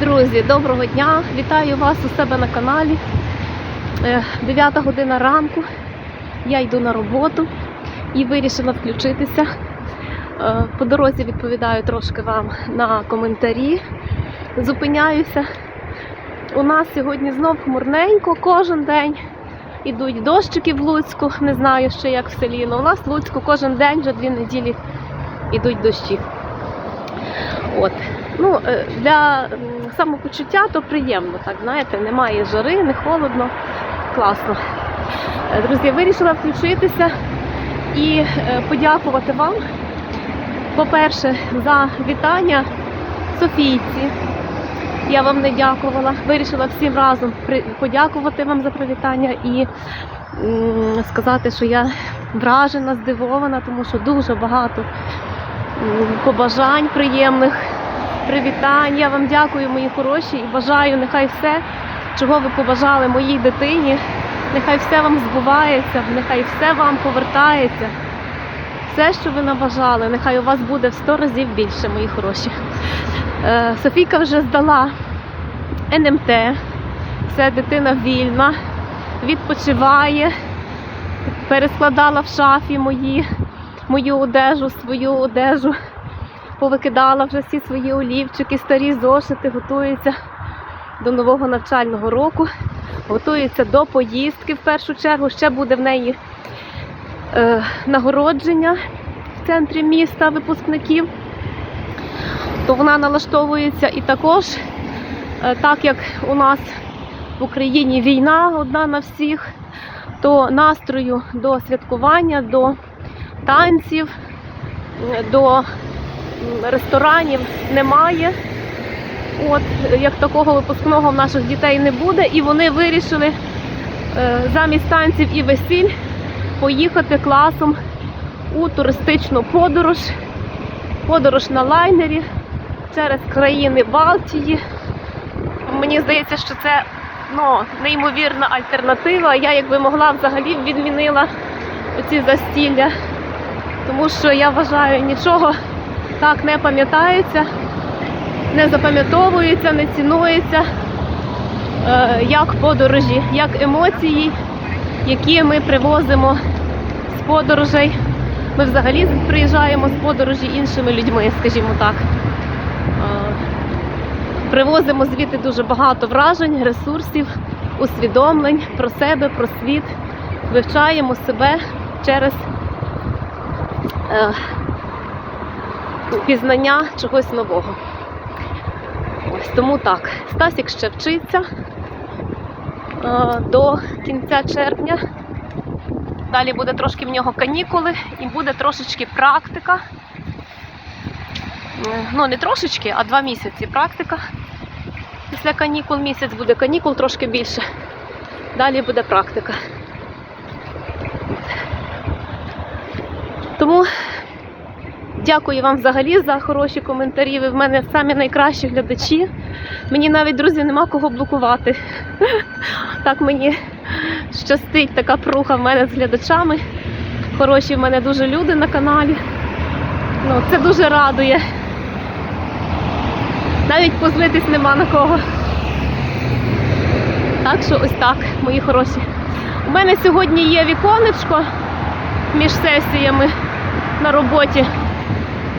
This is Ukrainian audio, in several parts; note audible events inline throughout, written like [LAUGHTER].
Друзі, доброго дня! Вітаю вас у себе на каналі. 9 година ранку. Я йду на роботу і вирішила включитися. Е, По дорозі відповідаю трошки вам на коментарі. Зупиняюся. У нас сьогодні знов хмурненько, кожен день ідуть дощики в Луцьку. Не знаю ще як в селі, але у нас в Луцьку кожен день вже дві неділі ідуть дощі. От. Ну, е, для самопочуття то приємно, так знаєте, немає жари, не холодно, класно. Е, Друзі, вирішила включитися і е, подякувати вам, по-перше, за вітання Софійці. Я вам не дякувала. Вирішила всім разом подякувати вам за привітання і сказати, що я вражена, здивована, тому що дуже багато побажань приємних, привітань. Я вам дякую, мої хороші, і бажаю, нехай все, чого ви побажали моїй дитині, нехай все вам збувається, нехай все вам повертається. Все, що ви набажали, нехай у вас буде в 100 разів більше, мої хороші. Е, Софійка вже здала НМТ, все дитина вільна, відпочиває, перескладала в шафі мої, мою одежу, свою одежу, повикидала вже всі свої олівчики, старі зошити, готується до нового навчального року, готується до поїздки в першу чергу. Ще буде в неї е, нагородження в центрі міста випускників. То вона налаштовується і також, е, так як у нас в Україні війна одна на всіх, то настрою до святкування, до танців, е, до ресторанів немає. От, як такого випускного в наших дітей не буде, і вони вирішили е, замість танців і весіль поїхати класом у туристичну подорож, подорож на лайнері через країни Балтії. Мені здається, що це ну, неймовірна альтернатива. Я, якби могла, взагалі відмінила ці застілля, тому що я вважаю, нічого так не пам'ятається, не запам'ятовується, не цінується, е, як подорожі, як емоції, які ми привозимо з подорожей. Ми взагалі приїжджаємо з подорожі іншими людьми, скажімо так. Е, Привозимо звідти дуже багато вражень, ресурсів, усвідомлень про себе, про світ. Вивчаємо себе через е, пізнання чогось нового. Ось тому так. Стасік ще вчиться е, до кінця червня. Далі буде трошки в нього канікули і буде трошечки практика. Е, Ну, не трошечки, а два місяці практика. Після канікул місяць буде канікул трошки більше. Далі буде практика. Тому дякую вам взагалі за хороші коментарі. Ви в мене самі найкращі глядачі. Мені навіть, друзі, нема кого блокувати. [LAUGHS] Так мені щастить така пруха в мене з глядачами. Хороші в мене дуже люди на каналі. Ну, це дуже радує. Навіть позлитись нема на кого. Так що ось так, мої хороші. У мене сьогодні є віконечко між сесіями на роботі.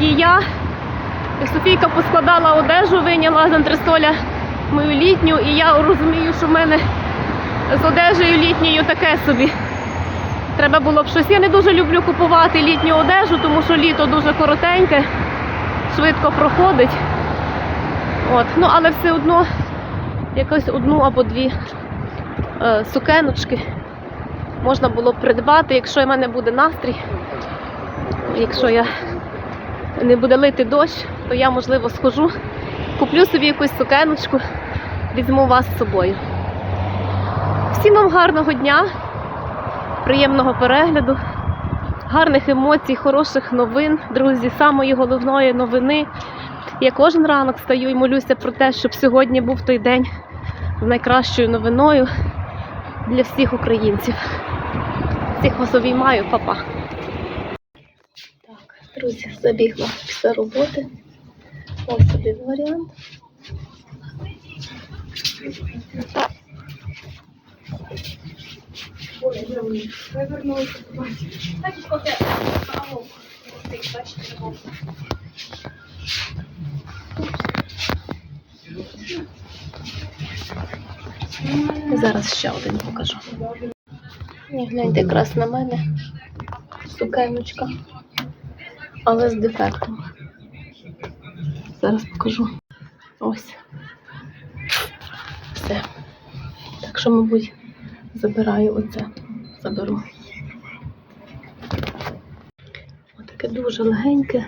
І я, як Софійка поскладала одежу, вийняла з антрестоля мою літню, і я розумію, що в мене з одежею літньою таке собі. Треба було б щось. Я не дуже люблю купувати літню одежу, тому що літо дуже коротеньке, швидко проходить. От. Ну, але все одно якось одну або дві е, сукеночки можна було б придбати, якщо в мене буде настрій. Якщо я не буде лити дощ, то я, можливо, схожу, куплю собі якусь сукеночку, візьму вас з собою. Всім вам гарного дня, приємного перегляду, гарних емоцій, хороших новин, друзі, самої головної новини. Я кожен ранок стаю і молюся про те, щоб сьогодні був той день з найкращою новиною для всіх українців. Всіх вас обіймаю, папа. Друзі, забігла після роботи. Ось один варіант. Зараз ще один покажу. Гляньте якраз на мене. Сукеночка. Але з дефектом. Зараз покажу. Ось. Все. Так що, мабуть, забираю оце. Заберу. Отаке дуже легеньке.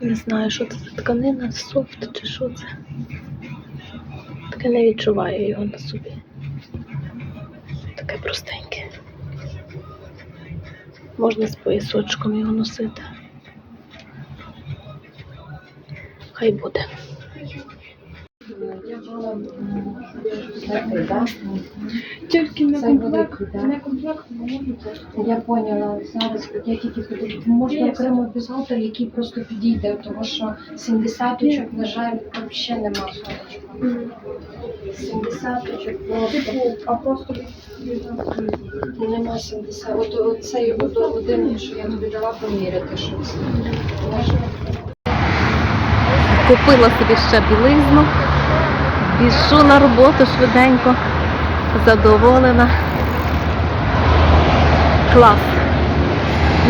Не знаю, що це за тканина, софт чи що це. Таке не відчуваю його на собі. Таке простеньке. Можна з поясочком його носити. Хай буде. Тільки не комплект, не комплект, не. Я поняла. Зараз я тільки хотіла. Можна окремо бюстгальтер, який просто підійде, тому що 70 очок, на жаль, взагалі нема сонечка. 70 очок. Типу, а просто Нема 70. От, от цей от, один, що я тобі дала поміряти щось. Купила собі ще білизну. Біжу на роботу швиденько. Задоволена. Клас.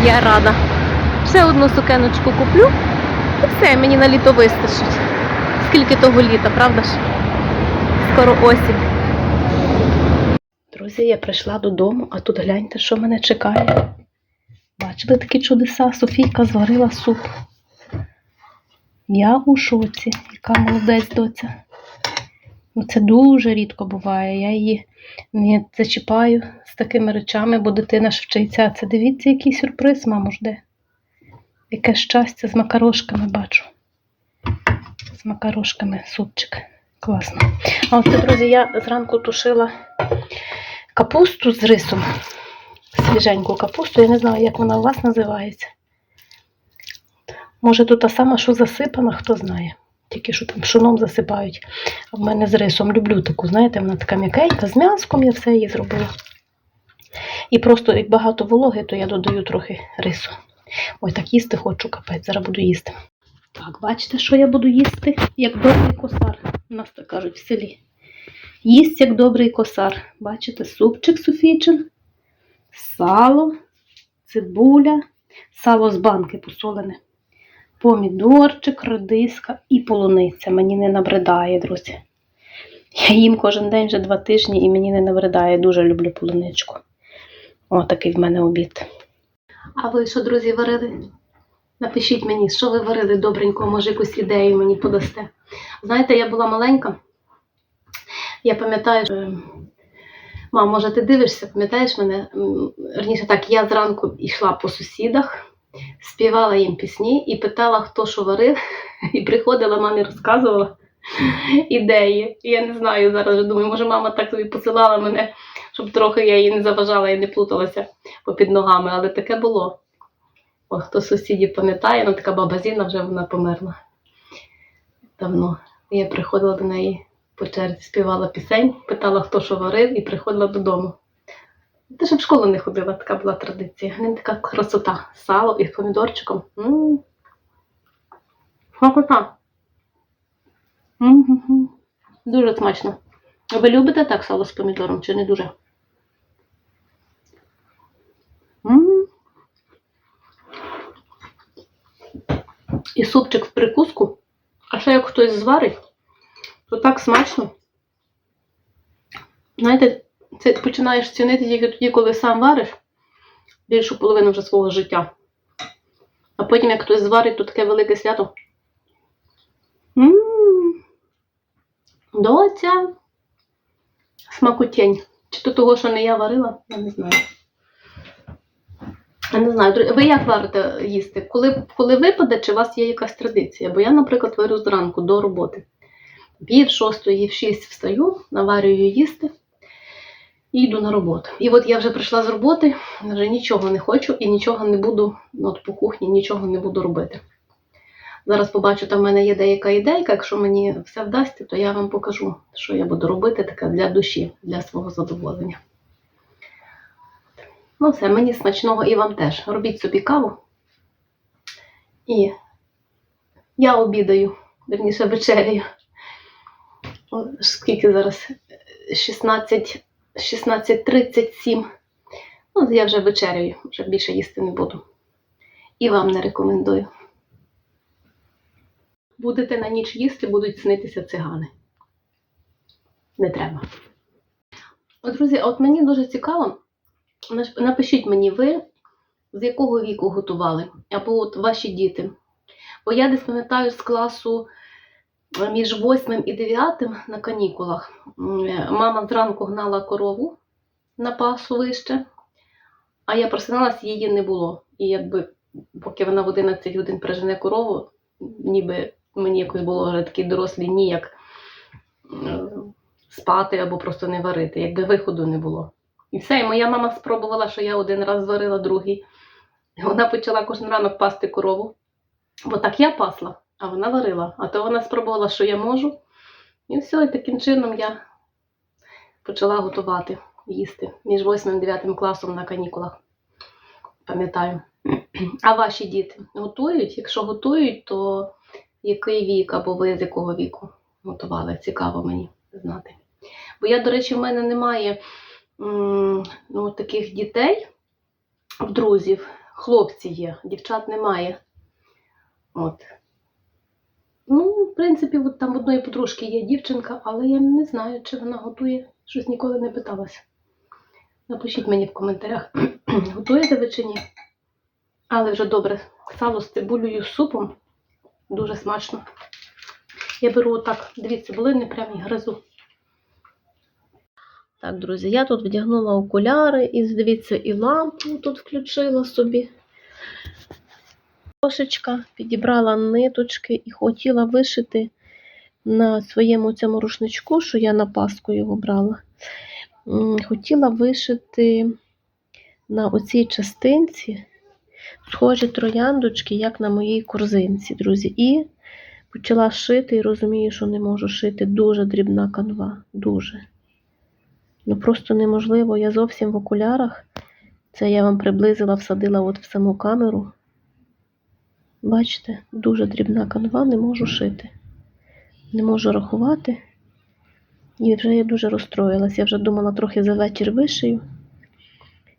Я рада. Ще одну сукеночку куплю. І все, мені на літо вистачить. Скільки того літа, правда ж? Скоро осінь. Друзі, я прийшла додому, а тут гляньте, що мене чекає. Бачили такі чудеса? Софійка зварила суп. Я у шоці, яка молодець доця. Ну, це дуже рідко буває. Я її не зачіпаю з такими речами, бо дитина ж вчиться. Це дивіться, який сюрприз, мамо, жде. Яке щастя з макарошками бачу. З макарошками супчик. Класно. А оце, друзі, я зранку тушила капусту з рисом. Свіженьку капусту. Я не знаю, як вона у вас називається. Може, тут та сама, що засипана, хто знає. Тільки що там пшоном засипають. А в мене з рисом люблю таку, знаєте, вона така м'якенька, з м'яском я все її зробила. І просто як багато вологи, то я додаю трохи рису. Ой, так їсти хочу, капець, зараз буду їсти. Так, бачите, що я буду їсти, як добрий косар. У нас так кажуть в селі. Їсть як добрий косар. Бачите, супчик суфічин, сало, цибуля, сало з банки посолене помідорчик, редиска і полуниця. Мені не набридає, друзі. Я їм кожен день вже два тижні і мені не набридає. Дуже люблю полуничку. О, такий в мене обід. А ви що, друзі, варили? Напишіть мені, що ви варили добренько, може якусь ідею мені подасте. Знаєте, я була маленька. Я пам'ятаю, що... Мам, може, ти дивишся, пам'ятаєш мене? М, Верніше так, я зранку йшла по сусідах, співала їм пісні і питала, хто що варив, і приходила мамі, розказувала ідеї. Я не знаю зараз, думаю, може, мама так собі посилала мене, щоб трохи я її не заважала і не плуталася попід ногами, але таке було. О, хто сусідів пам'ятає, ну така баба Зіна вже вона померла давно. Я приходила до неї по черзі, співала пісень, питала, хто що варив, і приходила додому. Те, щоб в школу не ходила, така була традиція. Не така красота. Сало із помідорчиком. М. Смакота. Дуже смачно. А Ви любите так сало з помідором чи не дуже? М. І супчик в прикуску. А ще як хтось зварить, то так смачно. Знаєте, це починаєш цінити тільки тоді, коли сам вариш більшу половину вже свого життя. А потім, як хтось зварить, то таке велике свято. М. Доця. Смакутень. Чи то того, що не я варила, я не знаю. Я не знаю. Ви як варите їсти? Коли, коли випаде, чи у вас є якась традиція? Бо я, наприклад, варю зранку до роботи. Пів шостої, в шість встаю, наварюю їсти і йду на роботу. І от я вже прийшла з роботи, вже нічого не хочу і нічого не буду, от по кухні нічого не буду робити. Зараз побачу, там в мене є деяка ідейка. Якщо мені все вдасться, то я вам покажу, що я буду робити таке для душі, для свого задоволення. Ну, все, мені смачного і вам теж. Робіть собі каву. І я обідаю, верніше вечеряю. О, Скільки зараз? 16, 16.37. Ну, я вже вечеряю, вже більше їсти не буду. І вам не рекомендую. Будете на ніч їсти, будуть снитися цигани. Не треба. От, друзі, от мені дуже цікаво, напишіть мені ви, з якого віку готували, або от ваші діти. Бо я десь пам'ятаю з класу е, між 8 і 9 на канікулах. е, Мама зранку гнала корову на пасу вище, а я просиналась, її не було. І якби поки вона в 11 годин прижене корову, ніби мені якось було вже такий дорослий ніяк спати або просто не варити, якби виходу не було. І все, і моя мама спробувала, що я один раз зварила, другий. Вона почала кожен ранок пасти корову. Бо так я пасла, а вона варила. А то вона спробувала, що я можу. І все, і таким чином я почала готувати, їсти між 8 і 9 класом на канікулах. Пам'ятаю. А ваші діти готують? Якщо готують, то який вік або ви з якого віку готували? Цікаво мені знати. Бо я, до речі, в мене немає ну, таких дітей, в друзів. Хлопці є, дівчат немає. От. Ну, в принципі, от там в одної подружки є дівчинка, але я не знаю, чи вона готує. Щось ніколи не питалася. Напишіть мені в коментарях, [CLEARS THROAT] готуєте ви чи ні. Але вже добре. Сало з цибулею з супом. Дуже смачно. Я беру отак дві цибулини, прямо і гризу. Так, друзі, я тут вдягнула окуляри і, дивіться, і лампу тут включила собі. Кошечка, підібрала ниточки і хотіла вишити на своєму цьому рушничку, що я на паску його брала. Хотіла вишити на оцій частинці схожі трояндочки, як на моїй корзинці, друзі. І почала шити і розумію, що не можу шити. Дуже дрібна канва. Дуже. Ну просто неможливо. Я зовсім в окулярах. Це я вам приблизила, всадила от в саму камеру. Бачите, дуже дрібна канва, не можу шити. Не можу рахувати. І вже я дуже розстроїлась. Я вже думала трохи за вечір вишию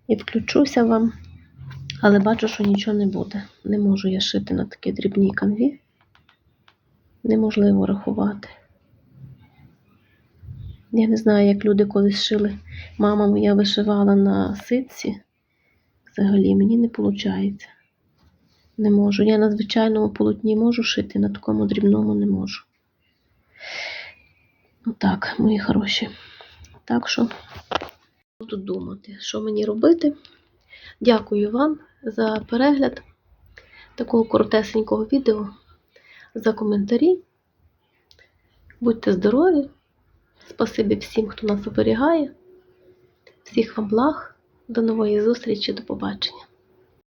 і включуся вам. Але бачу, що нічого не буде. Не можу я шити на такій дрібній канві. Неможливо рахувати. Я не знаю, як люди колись шили. Мама моя вишивала на ситці. Взагалі мені не виходить. Не можу. Я на звичайному полотні можу шити, на такому дрібному не можу. Отак, мої хороші. Так що буду думати, що мені робити. Дякую вам за перегляд такого коротесенького відео, за коментарі. Будьте здорові! Спасибі всім, хто нас оберігає. Всіх вам благ. До нової зустрічі, до побачення.